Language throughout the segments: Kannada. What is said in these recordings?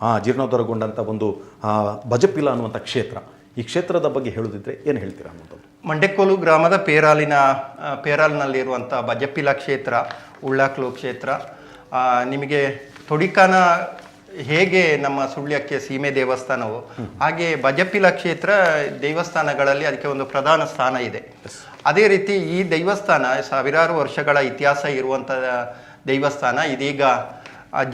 ಆ, ಜೀರ್ಣೋದ್ಧಾರಗೊಂಡಂಥ ಒಂದು ಬಜಪಿಲಾ ಅನ್ನುವಂಥ ಕ್ಷೇತ್ರ. ಈ ಕ್ಷೇತ್ರದ ಬಗ್ಗೆ ಹೇಳೋದಿದ್ರೆ ಏನು ಹೇಳ್ತೀರಾ ಅನ್ನೋದು ಮಂಡೆಕೋಲು ಗ್ರಾಮದ ಪೇರಾಲಿನ ಪೇರಾಲ್ನಲ್ಲಿರುವಂಥ ಬಜಪಿಲ ಕ್ಷೇತ್ರ ಉಳ್ಳಾಕ್ಲು ಕ್ಷೇತ್ರ. ನಿಮಗೆ ತೊಡಿಕಾನ ಹೇಗೆ ನಮ್ಮ ಸುಳ್ಯಕ್ಕೆ ಸೀಮೆ ದೇವಸ್ಥಾನವು ಹಾಗೆ ಬಜಪಿಲ ಕ್ಷೇತ್ರ ದೇವಸ್ಥಾನಗಳಲ್ಲಿ ಅದಕ್ಕೆ ಒಂದು ಪ್ರಧಾನ ಸ್ಥಾನ ಇದೆ. ಅದೇ ರೀತಿ ಈ ದೇವಸ್ಥಾನ ಸಾವಿರಾರು ವರ್ಷಗಳ ಇತಿಹಾಸ ಇರುವಂಥ ದೇವಸ್ಥಾನ ಇದೀಗ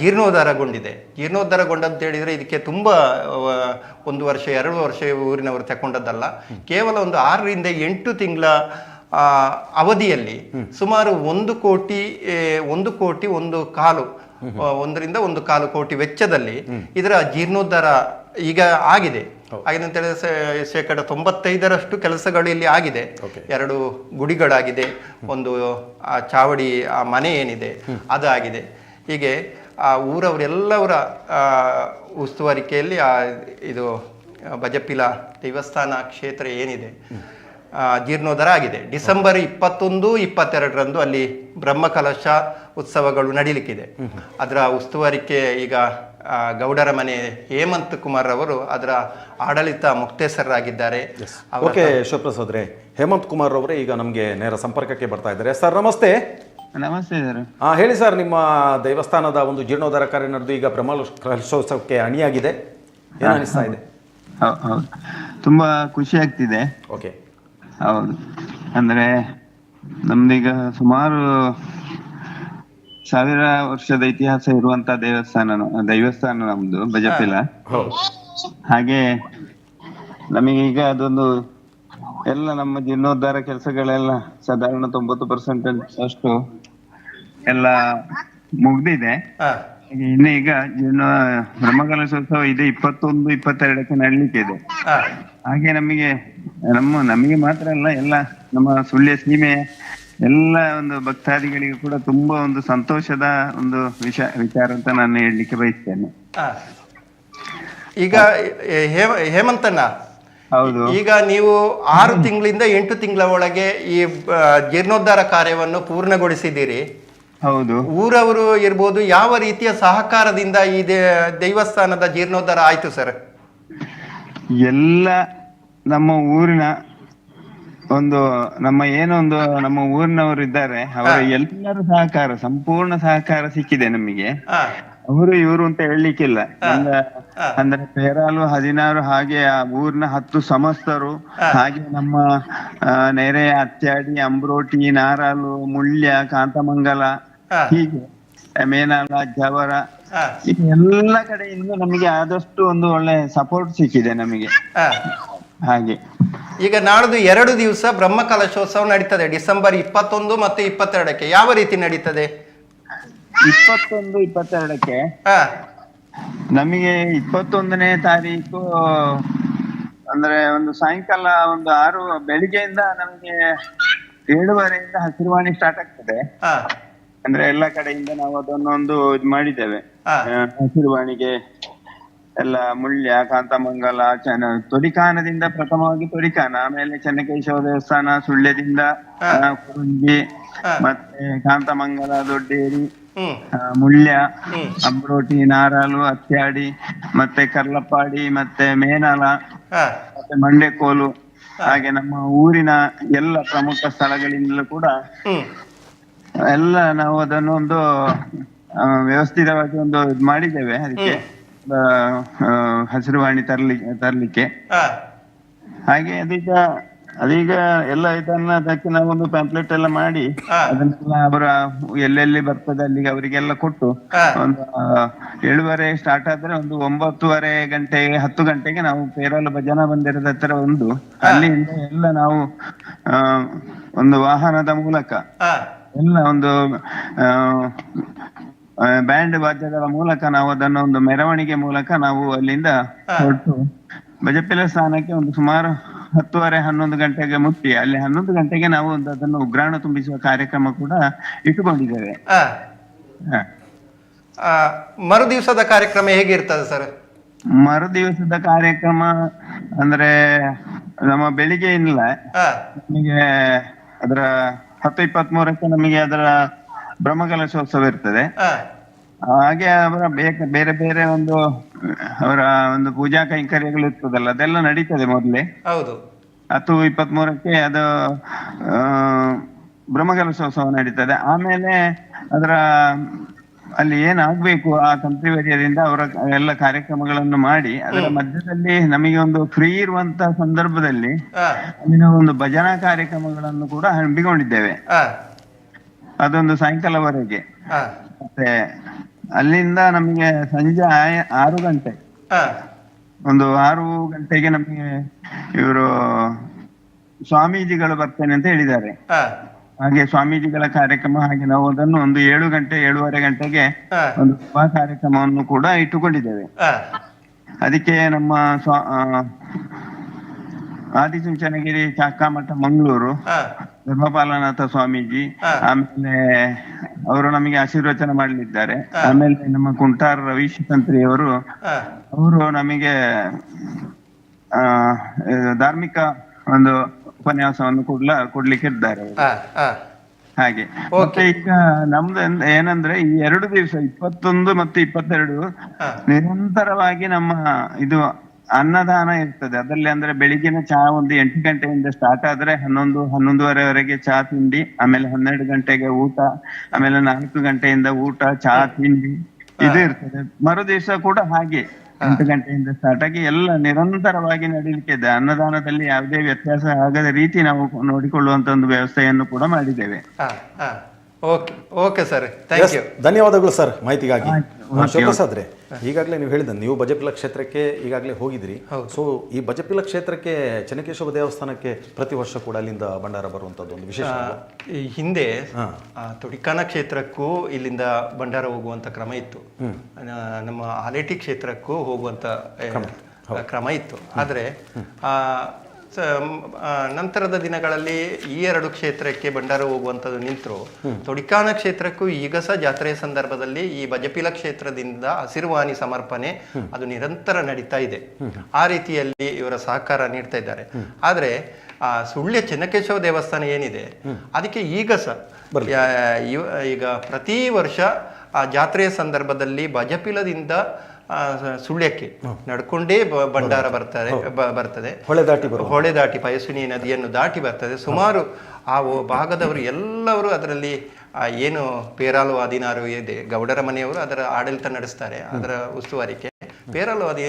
ಜೀರ್ಣೋದ್ಧಾರಗೊಂಡಿದೆ. ಜೀರ್ಣೋದ್ಧಾರಗೊಂಡಂತ ಹೇಳಿದರೆ ಇದಕ್ಕೆ ತುಂಬ ಒಂದು ವರ್ಷ ಎರಡು ವರ್ಷ ಊರಿನವರು ತಗೊಂಡದ್ದಲ್ಲ ಕೇವಲ ಒಂದು ಆರರಿಂದ ಎಂಟು ತಿಂಗಳ ಅವಧಿಯಲ್ಲಿ ಸುಮಾರು ಒಂದು ಕೋಟಿ ಒಂದು ಕೋಟಿ ಒಂದು ಕಾಲು ಒಂದರಿಂದ ಒಂದು ಕಾಲು ಕೋಟಿ ವೆಚ್ಚದಲ್ಲಿ ಇದರ ಜೀರ್ಣೋದ್ಧಾರ ಈಗ ಆಗಿದೆ. ಆಗಿದೆ ಅಂತ ಹೇಳಿದ್ರೆ ಶೇಕಡ ತೊಂಬತ್ತೈದರಷ್ಟು ಕೆಲಸಗಳು ಇಲ್ಲಿ ಆಗಿದೆ. ಎರಡು ಗುಡಿಗಳಾಗಿದೆ ಒಂದು ಆ ಚಾವಡಿ ಆ ಮನೆ ಏನಿದೆ ಅದು ಆಗಿದೆ ಹೀಗೆ ಆ ಊರವರೆಲ್ಲವರ ಉಸ್ತುವಾರಿಕೆಯಲ್ಲಿ ಆ ಇದು ಬಜಪಿಲ ದೇವಸ್ಥಾನ ಕ್ಷೇತ್ರ ಏನಿದೆ ಜೀರ್ಣೋಧಾರ ಜೀರ್ಣೋದ್ಧಾರ ಆಗಿದೆ. ಡಿಸೆಂಬರ್ ಇಪ್ಪತ್ತೊಂದು ಇಪ್ಪತ್ತೆರಡರಂದು ಅಲ್ಲಿ ಬ್ರಹ್ಮಕಲಶ ಉತ್ಸವಗಳು ನಡೀಲಿಕ್ಕಿದೆ. ಅದರ ಉಸ್ತುವಾರಿಕೆ ಈಗ ಗೌಡರ ಮನೆ ಹೇಮಂತ್ ಕುಮಾರ್ ಅವರು ಅದರ ಆಡಳಿತ ಮುಕ್ತೇಸರಾಗಿದ್ದಾರೆ ಓಕೆ ಶಿವಪ್ರಸಾದ್ ಅವರೇ ಹೇಮಂತ್ ಕುಮಾರ್ ಅವರೇ ಈಗ ನಮಗೆ ನೇರ ಸಂಪರ್ಕಕ್ಕೆ ಬರ್ತಾ ಇದ್ದಾರೆ. ಸರ್ ನಮಸ್ತೆ. ನಮಸ್ತೆ ಸರ್. ಆ, ಹೇಳಿ ಸರ್ ನಿಮ್ಮ ದೇವಸ್ಥಾನದ ಒಂದು ಜೀರ್ಣೋದ್ಧಾರ ಕಾರ್ಯ ನಡೆದು ಈಗ ಬ್ರಹ್ಮ ಕಲಶೋತ್ಸವಕ್ಕೆ ಅಣಿಯಾಗಿದೆ. ಏನು ಅನಿಸ್ತಾ ಇದೆ? ಹೌ- ಹೌದು ತುಂಬಾ ಖುಷಿ ಆಗ್ತಿದೆ. ಓಕೆ. ಹೌದು. ಅಂದ್ರೆ ನಮ್ದೀಗ ಸುಮಾರು ಸಾವಿರ ವರ್ಷದ ಇತಿಹಾಸ ಇರುವಂತ ದೇವಸ್ಥಾನ ದೇವಸ್ಥಾನ ನಮ್ದು ಬಜಪಿಲ ಹೌದು. ಹಾಗೆ ನಮಗೆ ಈಗ ಅದೊಂದು ಎಲ್ಲ ನಮ್ಮ ಜೀರ್ಣೋದ್ಧಾರ ಕೆಲಸಗಳೆಲ್ಲ ಸಾಧಾರಣ ತೊಂಬತ್ತು ಪರ್ಸೆಂಟ್ ಅಷ್ಟು ಎಲ್ಲ ಮುಗ್ದಿದೆ. ಹಾ, ಇನ್ನು ಈಗ ಇನ್ನು ಬ್ರಹ್ಮಕಲಶೋತ್ಸವ ಇದೆ ಇಪ್ಪತ್ತೊಂದು ಇಪ್ಪತ್ತೆರಡಕ್ಕೆ ನಡ್ಲಿಕ್ಕೆ ಇದೆ ಹಾ, ಹಾಗೆ ನಮಗೆ ನಮ್ಮ ನಮಗೆ ಮಾತ್ರ ಅಲ್ಲ ಎಲ್ಲ ನಮ್ಮ ಸುಳ್ಯ ಸೀಮೆ ಎಲ್ಲ ಒಂದು ಭಕ್ತಾದಿಗಳಿಗೂ ಕೂಡ ತುಂಬಾ ಒಂದು ಸಂತೋಷದ ಒಂದು ವಿಷ ವಿಚಾರ ಅಂತ ನಾನು ಹೇಳಲಿಕ್ಕೆ ಬಯಸ್ತೇನೆ. ಹಾ. ಈಗ ಹೇ- ಹೇಮಂತಣ್ಣ ಹೌದು. ಈಗ ನೀವು ಆರು ತಿಂಗಳಿಂದ ಎಂಟು ತಿಂಗಳ ಒಳಗೆ ಈ ಆ, ಜೀರ್ಣೋದ್ಧಾರ ಕಾರ್ಯವನ್ನು ಪೂರ್ಣಗೊಳಿಸಿದ್ದೀರಿ. ಹೌದು. ಊರವರು ಇರ್ಬೋದು ಯಾವ ರೀತಿಯ ಸಹಕಾರದಿಂದ ಈ ದೇವಸ್ಥಾನದ ಜೀರ್ಣೋದ್ಧಾರ ಆಯ್ತು ಸರ್? ಎಲ್ಲ ನಮ್ಮ ಊರಿನ ಒಂದು ನಮ್ಮ ಏನೊಂದು ನಮ್ಮ ಊರಿನವರು ಇದ್ದಾರೆ. ಅವರ ಎಲ್ಲರ ಸಹಕಾರ ಸಂಪೂರ್ಣ ಸಹಕಾರ ಸಿಕ್ಕಿದೆ ನಮಗೆ. ಅವರು ಇವರು ಅಂತ ಹೇಳಲಿಕ್ಕಿಲ್ಲ. ಅಂದ್ರೆ ಅಂದ್ರೆ ಪೇರಾಲು ಹದಿನಾರು ಹಾಗೆ ಆ ಊರಿನ ಹತ್ತು ಸಮಸ್ತರು ಹಾಗೆ ನಮ್ಮ ಆ, ನೆರೆ ಅತ್ಯಾಡಿ ಅಂಬ್ರೋಟಿ ನಾರಾಲು ಮುಳ್ಯ ಕಾಂತಮಂಗಲ. ಹೀಗೆ. ಮೇನಾಲ ಜವರ ಎಲ್ಲ ಕಡೆಯಿಂದ ನಮಗೆ ಆದಷ್ಟು ಒಂದು ಒಳ್ಳೆ ಸಪೋರ್ಟ್ ಸಿಕ್ಕಿದೆ ನಮಗೆ. ಹಾ. ಹಾಗೆ. ಈಗ ನಾಡ್ದು ಎರಡು ದಿವಸ ಬ್ರಹ್ಮ ಕಲಶೋತ್ಸವ ನಡೀತದೆ. ಡಿಸೆಂಬರ್ ಇಪ್ಪತ್ತೊಂದು ಮತ್ತು ಇಪ್ಪತ್ತೆರಡಕ್ಕೆ. ಯಾವ ರೀತಿ ನಡೀತದೆ? ಇಪ್ಪತ್ತೊಂದು ಇಪ್ಪತ್ತೆರಡಕ್ಕೆ? ಹಾ. ನಮಗೆ ಇಪ್ಪತ್ತೊಂದನೇ ತಾರೀಕು ಅಂದ್ರೆ ಒಂದು ಸಾಯಂಕಾಲ ಒಂದು ಆರು ಬೆಳಿಗ್ಗೆಯಿಂದ ನಮಗೆ ಏಳುವರೆಯಿಂದ ಹಸಿರುವಾಣಿ ಸ್ಟಾರ್ಟ್ ಆಗ್ತದೆ. ಹಾ. ಅಂದ್ರೆ ಎಲ್ಲ ಕಡೆಯಿಂದ ನಾವು ಅದನ್ನೊಂದು ಇದು ಮಾಡಿದ್ದೇವೆ. ಹಾ. ಆ, ಹಸಿರುವಾಣಿಗೆ ಎಲ್ಲ ಮುಳ್ಯ ಕಾಂತಮಂಗಲ ಚನ ತೊಡಿಕಾನದಿಂದ ಪ್ರಥಮವಾಗಿ ತೊಡಿಕಾನ ಆಮೇಲೆ ಚೆನ್ನಕೇಶವ ದೇವಸ್ಥಾನ ಸುಳ್ಯದಿಂದ ಆ, ಕುರುಂಜಿ ಮತ್ತೆ ಕಾಂತಮಂಗಲ ದೊಡ್ಡೇರಿ ಹ್ಮ್. ಆ, ಮುಳ್ಯ ಅಂಬ್ರೋಟಿ ನಾರಾಲು ಅತ್ಯಾಡಿ ಮತ್ತೆ ಕರ್ಲಪ್ಪಾಡಿ ಮತ್ತೆ ಮೇನಾಲ ಹಾ. ಮತ್ತೆ ಮಂಡೆಕೋಲು ಹಾಗೆ ನಮ್ಮ ಊರಿನ ಎಲ್ಲ ಪ್ರಮುಖ ಸ್ಥಳಗಳಿಂದಲೂ ಕೂಡ ಹ್ಮ್. ಎಲ್ಲ ನಾವು ಅದನ್ನು ಒಂದು ಆ, ವ್ಯವಸ್ಥಿತವಾಗಿ ಒಂದು ಇದ್ ಮಾಡಿದ್ದೇವೆ. ಅದಕ್ಕೆ ಆ, ಹಸಿರುವಾಣಿ ತರ್ಲಿ ತರ್ಲಿಕ್ಕೆ. ಹಾ. ಹಾಗೆ ಅದೀಗ ಅದೀಗ ಎಲ್ಲ ಇದನ್ನ ಅದಕ್ಕೆ ನಾವೊಂದು ಪ್ಯಾಂಪ್ಲೆಟ್ ಎಲ್ಲ ಮಾಡಿ ಹಾ. ಅದನ್ನೆಲ್ಲ ಅವರ ಎಲ್ಲೆಲ್ಲಿ ಬರ್ತದೆ ಅಲ್ಲಿಗೆ ಅವರಿಗೆಲ್ಲ ಕೊಟ್ಟು ಹಾ. ಒಂದು ಆ, ಏಳುವರೆ ಸ್ಟಾರ್ಟ್ ಆದ್ರೆ ಒಂದು ಒಂಬತ್ತುವರೆ ಗಂಟೆಗೆ ಹತ್ತು ಗಂಟೆಗೆ ನಾವು ಪೇರಲ ಭಜನಾ ಮಂದಿರದ ಹತ್ರ ಒಂದು ಅಲ್ಲಿಂದ ಎಲ್ಲ ನಾವು ಆ, ಒಂದು ವಾಹನದ ಮೂಲಕ ಹಾ. ಎಲ್ಲ ಒಂದು ಆ ಬ್ಯಾಂಡ್ ವಾದ್ಯಗಳ ಮೂಲಕ ನಾವು ಅದನ್ನು ಒಂದು ಮೆರವಣಿಗೆ ಮೂಲಕ ನಾವು ಅಲ್ಲಿಂದ ಹೊರಟು. ಬಜಪಿಲ ಸ್ಥಾನಕ್ಕೆ ಒಂದು ಸುಮಾರು ಹತ್ತುವರೆ ಹನ್ನೊಂದು ಗಂಟೆಗೆ ಮುಟ್ಟಿ. ಅಲ್ಲಿ ಹನ್ನೊಂದು ಗಂಟೆಗೆ ನಾವು ಒಂದು ಅದನ್ನು ಉಗ್ರಾಣ ತುಂಬಿಸುವ ಕಾರ್ಯಕ್ರಮ ಕೂಡ ಇಟ್ಟುಕೊಂಡಿದ್ದೇವೆ. ಹಾ. ಕಾರ್ಯಕ್ರಮ ಆ, ಮರು ದಿವಸದ ಕಾರ್ಯಕ್ರಮ ಹೇಗಿರ್ತದೆ ಸರ್? ಮರು ದಿವಸದ ಕಾರ್ಯಕ್ರಮ ಅಂದ್ರೆ ನಮ್ಮ ಬೆಳಿಗ್ಗೆ ಇಲ್ಲ ನಮಗೆ ಅದರ ಹತ್ತು ಇಪ್ಪತ್ತ್ ಮೂರಕ್ಕೆ ನಮಗೆ ಅದರ ಬ್ರಹ್ಮಕಲಶೋತ್ಸವ ಇರ್ತದೆ. ಹಾಗೆ ಅವರ ಬೇಕ ಬೇರೆ ಬೇರೆ ಒಂದು ಅವರ ಒಂದು ಪೂಜಾ ಕೈಂಕರ್ಯಗಳು ಇರ್ತದಲ್ಲ ಅದೆಲ್ಲ ನಡೀತದೆ ಮೊದಲೇ. ಹೌದು. ಹತ್ತು ಇಪ್ಪತ್ತ್ ಮೂರಕ್ಕೆ ಅದು ಬ್ರಹ್ಮಕಲಶೋತ್ಸವ ನಡೀತದೆ. ಆಮೇಲೆ ಅದರ ಅಲ್ಲಿ ಏನಾಗ್ಬೇಕು ಆ ಕಂತ್ರಿವರ್ಯದಿಂದ ಅವರ ಎಲ್ಲ ಕಾರ್ಯಕ್ರಮಗಳನ್ನು ಮಾಡಿ ಅದರ ಮಧ್ಯದಲ್ಲಿ ನಮಗೆ ಒಂದು ಫ್ರೀ ಇರುವಂತ ಸಂದರ್ಭದಲ್ಲಿ ಅಲ್ಲಿನ ಒಂದು ಭಜನಾ ಕಾರ್ಯಕ್ರಮಗಳನ್ನು ಕೂಡ ಹಮ್ಮಿಕೊಂಡಿದ್ದೇವೆ. ಅದೊಂದು ಸಾಯಂಕಾಲವರೆಗೆ. ಮತ್ತೆ ಅಲ್ಲಿಂದ ನಮಗೆ ಸಂಜೆ ಆರು ಗಂಟೆ. ಒಂದು ಆರು ಗಂಟೆಗೆ ನಮಗೆ ಇವರು ಸ್ವಾಮೀಜಿಗಳು ಬರ್ತೇನೆ ಅಂತ ಹೇಳಿದ್ದಾರೆ. ಹಾಗೆ ಸ್ವಾಮೀಜಿಗಳ ಕಾರ್ಯಕ್ರಮ ಹಾಗೆ ನಾವು ಅದನ್ನು ಒಂದು ಏಳು ಗಂಟೆ ಏಳುವರೆ ಗಂಟೆಗೆ ಹಾ. ಒಂದು ಸಭಾ ಕಾರ್ಯಕ್ರಮವನ್ನು ಕೂಡ ಇಟ್ಟುಕೊಂಡಿದ್ದೇವೆ. ಹಾ. ಅದಕ್ಕೆ ನಮ್ಮ ಸ್ವಾ ಆ, ಆದಿಚುಂಚನಗಿರಿ ಚಾಕಾಮಠ ಮಂಗಳೂರು ಹಾ. ಧರ್ಮಪಾಲನಾಥ ಸ್ವಾಮೀಜಿ ಹಾ. ಆಮೇಲೆ ಅವರು ನಮಗೆ ಆಶೀರ್ವಚನ ಮಾಡಲಿದ್ದಾರೆ. ಆಮೇಲೆ ನಮ್ಮ ಕುಂಟಾರ ರವೀಶ್ ತಂತ್ರಿಯವರು ಹಾ. ಅವರು ನಮಗೆ ಆ ಇದು ಧಾರ್ಮಿಕ ಒಂದು ಉಪನ್ಯಾಸವನ್ನು ಕೊಡ್ಲ ಕೊಡ್ಲಿಕ್ಕೆ ಇದ್ದಾರೆ ಹಾಗೆ. ಮತ್ತೆ ಈಗ ನಮ್ದು ಏನಂದ್ರೆ ಈ ಎರಡು ದಿವಸ ಇಪ್ಪತ್ತೊಂದು ಮತ್ತು ಇಪ್ಪತ್ತೆರಡು. ನಿರಂತರವಾಗಿ ನಮ್ಮ ಇದು ಅನ್ನದಾನ ಇರ್ತದೆ. ಅದರಲ್ಲಿ ಅಂದ್ರೆ ಬೆಳಿಗ್ಗಿನ ಚಹಾ ಒಂದು ಎಂಟು ಗಂಟೆಯಿಂದ ಸ್ಟಾರ್ಟ್ ಆದ್ರೆ ಹನ್ನೊಂದು ಹನ್ನೊಂದುವರೆವರೆಗೆ ಚಹಾ ತಿಂಡಿ ಆಮೇಲೆ ಹನ್ನೆರಡು ಗಂಟೆಗೆ ಊಟ ಆಮೇಲೆ ನಾಲ್ಕು ಗಂಟೆಯಿಂದ ಊಟ ಚಹಾ ತಿಂಡಿ ಇದು ಇರ್ತದೆ. ಮರು ದಿವಸ ಕೂಡ ಹಾಗೆ. ಎಂಟು ಗಂಟೆಯಿಂದ ಸ್ಟಾರ್ಟ್ ಆಗಿ ಎಲ್ಲ ನಿರಂತರವಾಗಿ ನಡೀಲಿಕ್ಕೆ ಇದೆ. ಅನ್ನದಾನದಲ್ಲಿ ಯಾವುದೇ ವ್ಯತ್ಯಾಸ ಆಗದ ರೀತಿ ನಾವು ನೋಡಿಕೊಳ್ಳುವಂತ ಒಂದು ವ್ಯವಸ್ಥೆಯನ್ನು ಕೂಡ ಮಾಡಿದ್ದೇವೆ. ಹಾ ಹಾ. Okay okay sir thank you ಧನ್ಯವಾದಗಳು ಸರ್ ಮಾಹಿತಿಗಾಗಿ. ಶಿವಪ್ರಸಾದ್ರೆ ಈಗಾಗಲೇ ನೀವು ಹೇಳಿದ ನೀವು ಬಜಪಿಲ ಕ್ಷೇತ್ರಕ್ಕೆ ಈಗಾಗಲೇ ಹೋಗಿದ್ರಿ. ಸೊ ಈ ಬಜಪಿಲ ಕ್ಷೇತ್ರಕ್ಕೆ ಚೆನ್ನಕೇಶವ ದೇವಸ್ಥಾನಕ್ಕೆ ಪ್ರತಿ ವರ್ಷ ಕೂಡ ಅಲ್ಲಿಂದ ಭಂಡಾರ ಬರುವಂಥದ್ದು ಒಂದು ವಿಶೇಷ? ಈ ಹಿಂದೆ ತೊಡಿಕಾನ ಕ್ಷೇತ್ರಕ್ಕೂ ಇಲ್ಲಿಂದ ಭಂಡಾರ ಹೋಗುವಂತ ಕ್ರಮ ಇತ್ತು. ನಮ್ಮ ಆಲೇಟಿ ಕ್ಷೇತ್ರಕ್ಕೂ ಹೋಗುವಂತ ಕ್ರಮ ಇತ್ತು. ಆದ್ರೆ ನಂತರದ ದಿನಗಳಲ್ಲಿ ಈ ಎರಡು ಕ್ಷೇತ್ರಕ್ಕೆ ಭಂಡಾರ ಹೋಗುವಂಥದ್ದು ನಿಂತರು. ತೊಡಿಕಾನ ಕ್ಷೇತ್ರಕ್ಕೂ ಈಗ ಸಹ ಜಾತ್ರೆಯ ಸಂದರ್ಭದಲ್ಲಿ ಈ ಬಜಪಿಲ ಕ್ಷೇತ್ರದಿಂದ ಹಸಿರುವಾಣಿ ಸಮರ್ಪಣೆ ಅದು ನಿರಂತರ ನಡೀತಾ ಇದೆ. ಆ ರೀತಿಯಲ್ಲಿ ಇವರ ಸಹಕಾರ ನೀಡ್ತಾ ಇದ್ದಾರೆ. ಆದರೆ ಆ ಸುಳ್ಯ ಚೆನ್ನಕೇಶವ ದೇವಸ್ಥಾನ ಏನಿದೆ ಅದಕ್ಕೆ ಈಗ ಸಹ ಈಗ ಪ್ರತಿ ವರ್ಷ ಆ ಜಾತ್ರೆಯ ಸಂದರ್ಭದಲ್ಲಿ ಬಜಪಿಲದಿಂದ ಸುಳ್ಯಕ್ಕೆ ನಡ್ಕೊಂಡೇ ಭಂಡಾರ ಬರ್ತಾರೆ ಬರ್ತದೆ ಹೊಳೆ ದಾಟಿ ಹೊಳೆ ದಾಟಿ ಪಯಸ್ವಿನಿ ನದಿಯನ್ನು ದಾಟಿ ಬರ್ತದೆ. ಸುಮಾರು ಆ ಭಾಗದವರು ಎಲ್ಲವರು ಅದರಲ್ಲಿ ಏನು ಪೇರಾಲು ಅದಿನಾರು ಇದೆ ಗೌಡರ ಮನೆಯವರು ಅದರ ಆಡಳಿತ ನಡೆಸ್ತಾರೆ ಅದರ ಉಸ್ತುವಾರಿಕೆ. ಪೇರಾಲು ಅದಿ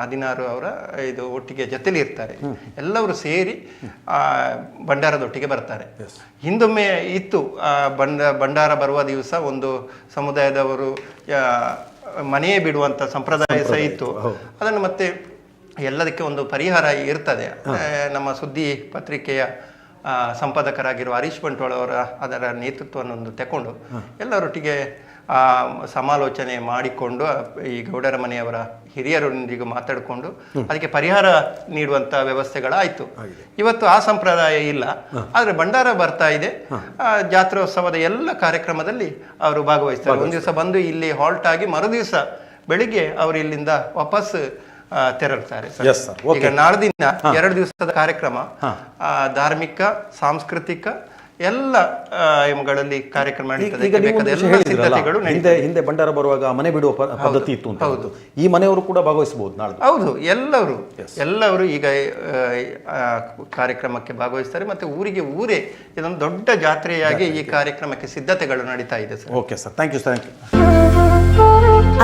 ಹದಿನಾರು ಅವರ ಇದು ಒಟ್ಟಿಗೆ ಜೊತೆಲಿ ಇರ್ತಾರೆ. ಎಲ್ಲರೂ ಸೇರಿ ಆ ಭಂಡಾರದೊಟ್ಟಿಗೆ ಬರ್ತಾರೆ. ಹಿಂದೊಮ್ಮೆ ಇತ್ತು ಆ ಬಂಡ ಭಂಡಾರ ಬರುವ ದಿವಸ ಒಂದು ಸಮುದಾಯದವರು ಮನೆಯೇ ಬಿಡುವಂತ ಸಂಪ್ರದಾಯ ಸಹ ಇತ್ತು. ಅದನ್ನು ಮತ್ತೆ ಎಲ್ಲದಕ್ಕೆ ಒಂದು ಪರಿಹಾರ ಇರ್ತದೆ. ನಮ್ಮ ಸುದ್ದಿ ಪತ್ರಿಕೆಯ ಸಂಪಾದಕರಾಗಿರುವ ಹರೀಶ್ ಬಂಟ್ವಾಳ ಅವರ ಅದರ ನೇತೃತ್ವವನ್ನು ಒಂದು ತಕೊಂಡು ಎಲ್ಲರೊಟ್ಟಿಗೆ ಸಮಾಲೋಚನೆ ಮಾಡಿಕೊಂಡು ಈ ಗೌಡರ ಮನೆಯವರ ಹಿರಿಯರೊಂದಿಗೆ ಮಾತಾಡಿಕೊಂಡು ಅದಕ್ಕೆ ಪರಿಹಾರ ನೀಡುವಂತ ವ್ಯವಸ್ಥೆಗಳಾಯ್ತು. ಇವತ್ತು ಆ ಸಂಪ್ರದಾಯ ಇಲ್ಲ. ಆದ್ರೆ ಭಂಡಾರ ಬರ್ತಾ ಇದೆ. ಆ, ಜಾತ್ರೋತ್ಸವದ ಎಲ್ಲ ಕಾರ್ಯಕ್ರಮದಲ್ಲಿ ಅವರು ಭಾಗವಹಿಸ್ತಾರೆ. ಒಂದು ದಿವಸ ಬಂದು ಇಲ್ಲಿ ಹಾಲ್ಟ್ ಆಗಿ ಮರು ದಿವಸ ಬೆಳಿಗ್ಗೆ ಅವರು ಇಲ್ಲಿಂದ ವಾಪಸ್ ತೆರಳುತ್ತಾರೆ. ಈಗ ನಾಡ್ದಿನ ಎರಡು ದಿವಸದ ಕಾರ್ಯಕ್ರಮ. ಆ, ಧಾರ್ಮಿಕ ಸಾಂಸ್ಕೃತಿಕ ಎಲ್ಲ ಇವುಗಳಲ್ಲಿ ಕಾರ್ಯಕ್ರಮ ಹಿಂದೆ ಹಿಂದೆ ಭಂಡಾರ ಬರುವಾಗ ಮನೆ ಬಿಡುವ ಪದ್ಧತಿ ಇತ್ತು ಅಂತ ಹೌದು. ಈ ಮನೆಯವರು ಕೂಡ ಭಾಗವಹಿಸಬಹುದು ನಾಳೆ ಹೌದು ಎಲ್ಲವರು ಎಲ್ಲವರು ಈಗ ಕಾರ್ಯಕ್ರಮಕ್ಕೆ ಭಾಗವಹಿಸ್ತಾರೆ ಮತ್ತೆ ಊರಿಗೆ ಊರೇ ಇದೊಂದು ದೊಡ್ಡ ಜಾತ್ರೆಯಾಗಿ ಈ ಕಾರ್ಯಕ್ರಮಕ್ಕೆ ಸಿದ್ಧತೆಗಳು ನಡೀತಾ ಇದೆ sir. Okay sir thank you thank you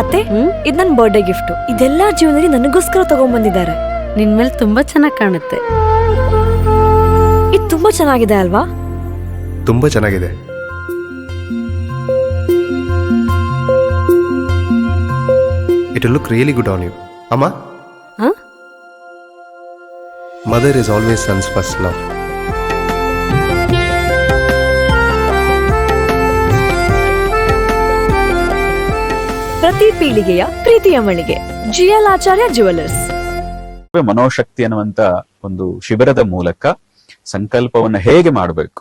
ಅತ್ತೆ ಇದು ನನ್ನ ಬರ್ಡೇ ಗಿಫ್ಟ್ ಇದೆಲ್ಲ ಜೀವನದಲ್ಲಿ ನನಗೋಸ್ಕರ ತಗೊಂಡ್ಬಂದಿದ್ದಾರೆ. ನಿನ್ ಮೇಲೆ ತುಂಬಾ ಚೆನ್ನಾಗಿ ಕಾಣುತ್ತೆ. ಇದು ತುಂಬಾ ಚೆನ್ನಾಗಿದೆ ಅಲ್ವಾ? ತುಂಬ ಚೆನ್ನಾಗಿದೆ. It look really good on you ಅಮ್ಮ? ಹ? Mother is always sons first love ಪ್ರತಿ ಪೀಳಿಗೆಯ ಪ್ರೀತಿಯ ಮಳಿಗೆ. ಜಿಎಲ್ ಆಚಾರ್ಯ ಜುವೆಲ್ಲರ್ಸ್ ಮನೋಶಕ್ತಿ ಅನ್ನುವಂತ ಒಂದು ಶಿಬಿರದ ಮೂಲಕ ಸಂಕಲ್ಪವನ್ನ ಹೇಗೆ ಮಾಡಬೇಕು?